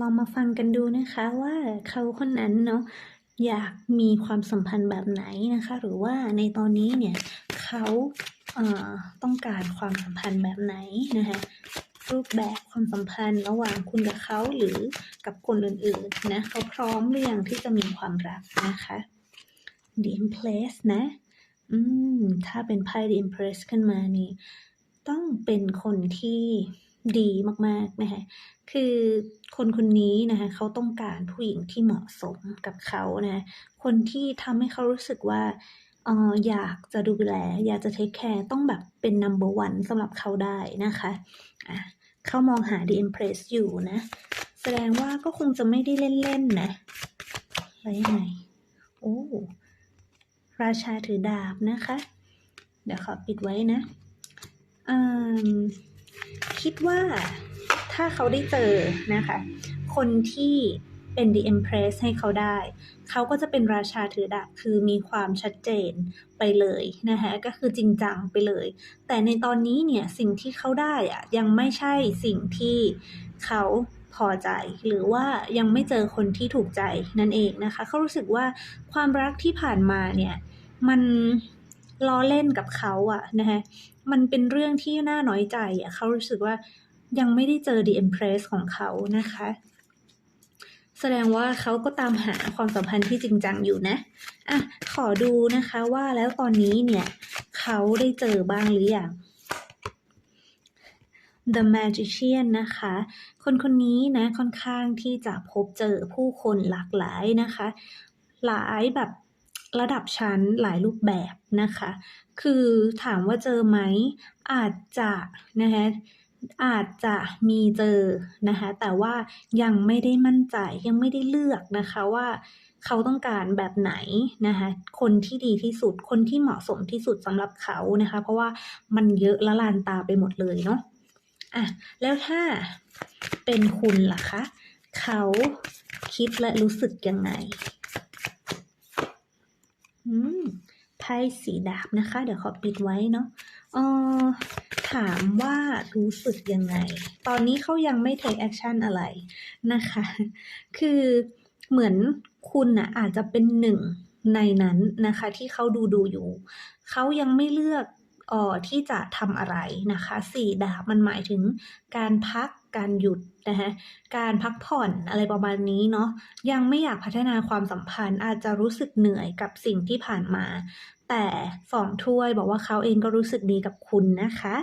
ลองมาฟังกันดูนะคะว่าเขาคนนั้นเนาะอยากมีความสัมพันธ์แบบไหนนะคะ หรือว่าในตอนนี้เนี่ยเขาเต้องการความสัมพันธ์แบบไหนนะคะรูปแบบความสัมพันธ์ระหว่างคุณกับเขาหรือกับคนอื่นๆนะเขาพร้อมหรือยังที่จะมีความรักนะคะ The Empress นะ อืม ถ้าเป็นไพ่ The Empress ขึ้นมานี่ ต้องเป็นคนที่ดีมากๆนะคะคือคนคนนี้นะคะเขาต้องการผู้หญิงที่เหมาะสมกับเขานะคนที่ทำให้เขารู้สึกว่าเอออยากจะดูแล อยากจะเทคแคร์ต้องแบบเป็น number one สำหรับเขาได้นะคะอะเขามองหา The Empress อยู่นะ แสดงว่าก็คงจะไม่ได้เล่น ๆ นะแล้วยังไงโอ้ ราชาถือดาบนะคะ เดี๋ยวขอปิดไว้นะอืมคิดว่าถ้าเขาได้เจอนะคะ คนที่เป็น The Empress ให้เขาได้ เขาก็จะเป็นราชาถือดาบคือมีความชัดเจนไปเลยนะคะก็คือจริงจังไปเลย แต่ในตอนนี้เนี่ยสิ่งที่เขาได้อะยังไม่ใช่สิ่งที่เขาพอใจหรือว่ายังไม่เจอคนที่ถูกใจนั่นเองนะคะ เขารู้สึกว่าความรักที่ผ่านมาเนี่ย มันล้อเล่นกับเขาอะนะคะมันเป็นเรื่องที่น่าน้อยใจอะเขารู้สึกว่ายังไม่ได้เจอ The Empress ของเขานะคะ แสดงว่าเขาก็ตามหาความสัมพันธ์ที่จริงจังอยู่นะอะขอดูนะคะว่าแล้วตอนนี้เนี่ย เขาได้เจอบ้างหรือยัง The Magician นะคะ คนคนนี้นะค่อนข้างที่จะพบเจอผู้คนหลากหลายนะคะ หลายแบบ ระดับชั้นหลายรูปแบบนะคะ คือถามว่าเจอไหม อาจจะนะคะอาจจะมีเจอนะคะแต่ว่ายังไม่ได้มั่นใจยังไม่ได้เลือกนะคะว่าเขาต้องการแบบไหนนะคะคนที่ดีที่สุดคนที่เหมาะสมที่สุดสำหรับเขานะคะ เพราะว่ามันเยอะละลานตาไปหมดเลยเนาะอะแล้วถ้าเป็นคุณล่ะคะ เขาคิดและรู้สึกยังไง ไพ่สีดาบนะคะ เดี๋ยวขอปิดไว้เนาะเออถามว่ารู้สึกยังไง ตอนนี้เขายังไม่ take action อะไรนะคะ คือเหมือนคุณน่ะอาจจะเป็นหนึ่งในนั้นนะคะ ที่เขาดูดูอยู่ เขายังไม่เลือกออที่จะทำอะไรนะคะ สี่ดาบมันหมายถึงการพัก การหยุดนะคะการพักผ่อนอะไรประมาณนี้เนาะยังไม่อยากพัฒนาความสัมพันธ์ อาจจะรู้สึกเหนื่อยกับสิ่งที่ผ่านมา แต่สองถ้วยบอกว่าเขาเองก็รู้สึกดีกับคุณนะคะ